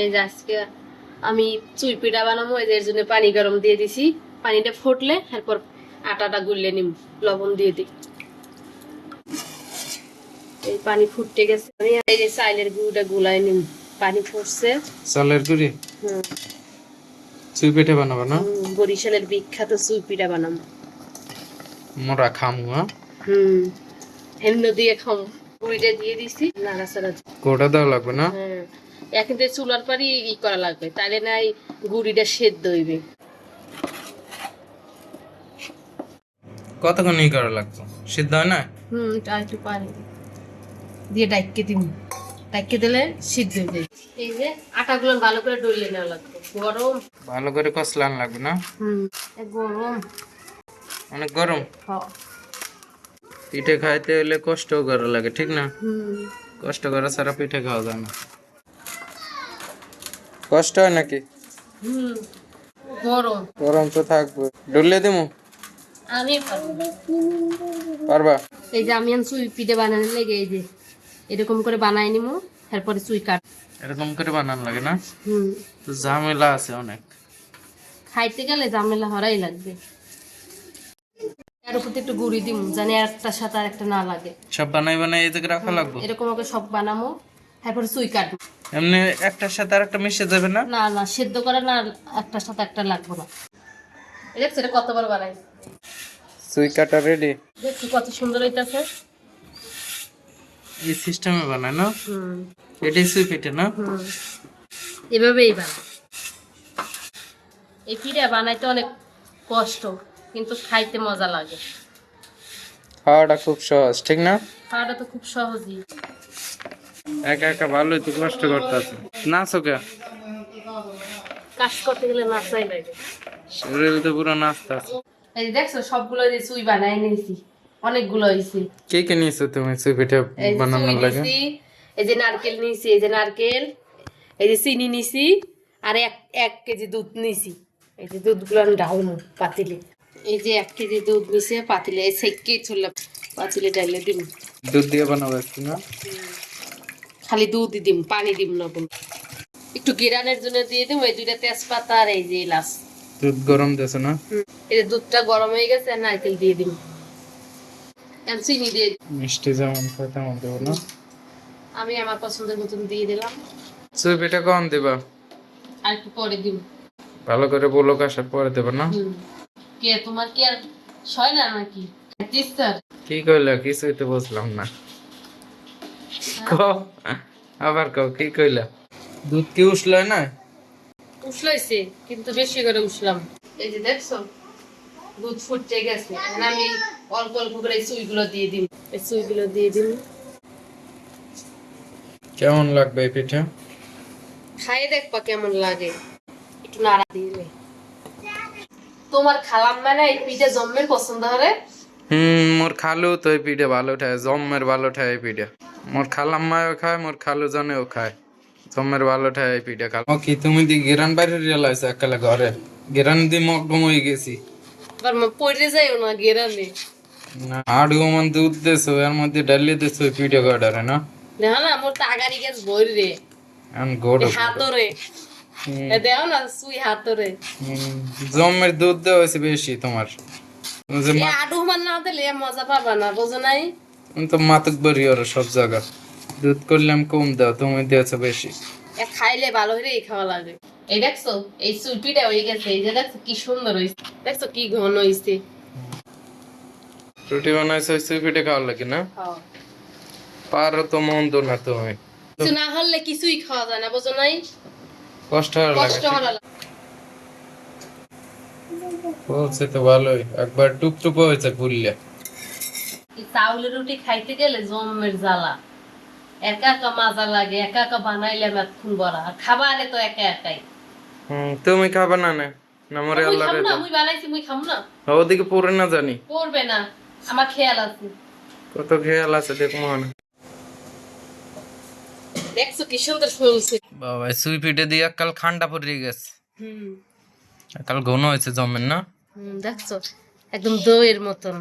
এই যে আজকে আমি চুই পিঠা বানাবো এই যে এর জন্য পানি গরম দিয়ে দিছি। পানিটা ফুটলে এরপর আটাটা গুললে নিম লবণ দিয়ে দিই। এই পানি ফুটতে গেছে। আমি এই যে চাইলের গুঁড়োটা গুলাই নিম পানি ফুটছে। চালের গুড়ি? হুম। চুই পেটে বানাবো না? বরিশালের বিখ্যাত চুই পিঠা বানাবো। মোরা খামু হ্যাঁ? হুম হেমনো দিয়ে খাম। গুঁড়িটা দিয়ে দিছি নাড়াচাড়া। গোটা দেওয়া লাগবে না? হ্যাঁ এখন তো চুলার পারি ই করা লাগবে তাহলে নাই গুড়িটা সেদ্ধ হইবে। কতক্ষণ ই করা লাগবে সিদ্ধ হয় না? হুম আর একটু পানি দিয়ে ডাইকে দিন ডাইকে দিলে সিদ্ধ হয়ে যায়। এই যে আটাগুলো ভালো করে ডলে নেওয়া লাগবে। গরম। ভালো করে কষলান লাগবে না? হুম এ গরম। অনেক গরম? পিঠে খাইতে হলে কষ্ট করা লাগে ঠিক না? হুম। কষ্ট করা ছাড়া পিঠে খাওয়া যায় না। কষ্ট হয় নাকি? গরম। গরম তো থাকবে। ডুলে দিমু? আমি পারবা। এই যে আমি চুই পিঠে বানানো লেগে এই যে এরকম করে বানাই নিমু তারপরে চুই কাট। এরকম করে বানান লাগে না? হুম। তো ঝামেলা আছে অনেক। খাইতে গেলে ঝামেলা হরাই লাগবে। এর উপর একটু গুড়ি দিমু জানি একটার সাথে আর একটা না লাগে। সব বানাই বানাই এই জায়গায় রাখা লাগবে? এরকম ওকে সব বানামো তারপরে চুই কাটবো। এমনি একটার সাথে আর একটা মিশে যাবে না? না না সেদ্ধ করে না একটার সাথে একটা লাগবে না। দেখছ এটা কতবার বানাই? সুই কাটা রেডি দেখছি কত সুন্দর হইতাছে? এই সিস্টেমে বানায় না? হুম। এটাই সুই পিঠে না? হুম। এভাবেই বানাই এই পিঠা বানাইতে অনেক কষ্ট কিন্তু খাইতে মজা লাগে। খাওয়াটা খুব সহজ ঠিক না? খাওয়াটা তো খুব সহজই। একা একা ভালোই তো কষ্ট করতে আছে নাচো কে? কাজ করতে গেলে নাচাই লাগে। শরীর তো পুরো নাচতে আছে। এই দেখছ সবগুলো যে চুই বানাই নিয়েছি অনেকগুলো কে কে নিয়েছো তুমি সুই পিঠে এই যে বানানোর লাগে? এই যে নারকেল নিছি এই যে নারকেল এই যে চিনি নিছি আর এক এক কেজি দুধ নিছি। এই যে দুধগুলো আমি ডালমু পাতিলে। এই যে এক কেজি দুধ নিছে পাতিলে এই সেকে চললাম পাতিলে ডাইলে দুধ দিয়ে বানাবো না? খালি দুধ দিম পানি দিম না একটু গিরানের জন্য দিয়ে দিম এই দুইটা তেজপাতা আর এই যে এলাচ। দুধ গরম দিয়েছ না? এই দুধটা গরম হয়ে গেছে আর নারকেল দিয়ে এখন চিনি দিয়ে মিষ্টি যেমন খাই তেমন দেবো না? আমি আমার পছন্দের মতন দিয়ে দিলাম। সুই পিঠে কম দিবা। আর একটু পরে দিব। ভালো করে বলক আসার পরে দেবো না? কে তোমার কি আর সয় না নাকি? কি কইলা? কিছুই তো বুঝলাম না। কও আবার কও কি কইলা? দুধ কি উঠল না? উসলাইছে কিন্তু বেশি করে উসলাম। এই যে দেখছ দুধ ফুটতে গেছে। আমি অল্প অল্প করে সুইগুলো দিয়ে দিম। এই সুইগুলো দিয়ে দিম। কেমন লাগবে এই পিঠে? খাই দেখবা কেমন লাগে। একটু নাড়া দিলে তোমার খালাম মানে এই পিঠে জম্মের পছন্দ হবে হুম মোর খালু তো এই পিঠে ভালো ঠায় জম্মের ভালো ঠায় এই পিঠে। মোর খালাম্মাও খায় মোর খালু জনেও খায়। জম্মের ভালো ঠায় এই পিঠে খাল। কি তুমি দি গেরান বাইরে রিয়েলাইজ একালে ঘরে। গেরান দি মগ্গম হয়ে গেছি। আবার মা পড়ে যাইও না গেরানে। না আট গমান দুধ দেছো এর মধ্যে ডালি দেছো পিঠে গড়ারে না? দেখো না মোর তাগারি গেছ বই রে এখন গোড়ো হাতরে। এ দেখো না সুই হাতরে। জম্মের দুধ দেওয়া হয়েছে বেশি তোমার। আডু মান না দিলে মজা পাবা না বোঝো নাই? তুমি তো মাতক বরি ওর সব জায়গা। দুধ করলাম কম দাও তুমি দিয়েছ বেশি। খাইলে ভালো হয়ে খাওয়া লাগে। এই দেখছ এই হয়ে গেছে এই যে দেখছ কি সুন্দর হয়েছে দেখছ কি ঘন হয়েছে রুটি বানাইছো খাওয়ার লাগে না? পারো তো মন্দ না তুমি। কিছু না হলে কিছুই খাওয়া যায় না বোঝো নাই? কষ্ট হওয়ার লাগে। কষ্ট বলছে তো ভালোই একবার টুপ টুপ হয়েছে পুরলে এই চাউলের রুটি খাইতে গেলে জমের জ্বালা একা একা মাজা লাগে একা একা বানাইলে এতক্ষণ বড়া আর খাবা আনে তো একা একাই। হুম তুমি খাবে না না? না মরে মুই আল্লাহ রে না বানাইছি মুই খাম না। ওদিকে পড়ে না জানি। করবে না আমার খেয়াল আছে। কত খেয়াল আছে দেখো দেখছ কি সুন্দর ফুলছে বাবা সুই পিঠে দিয়ে কাল খান্ডা পড়ে গেছে। হুম। কাল ঘন হয়েছে জমের না? হুম দেখছ? একদম দইয়ের মতন।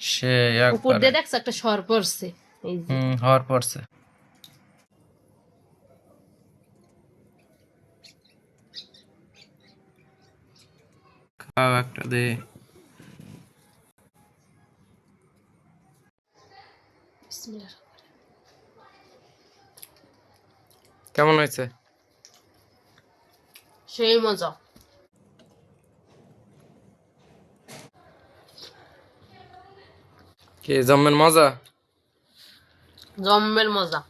সে উপর দিয়ে দেখছ একটা সর পড়ছে। হুম হর পড়ছে। খাও একটা দে। কেমন হয়েছে? সেই মজা। কি জম্মের মজা? জম্মের মজা।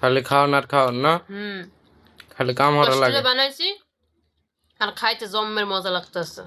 খালি খাওয়ান আর খাওয়ান না? হুম। খালি কাম হরা লাগে। বানাইছি আর খাইতে জম্মের মজা লাগতেছে।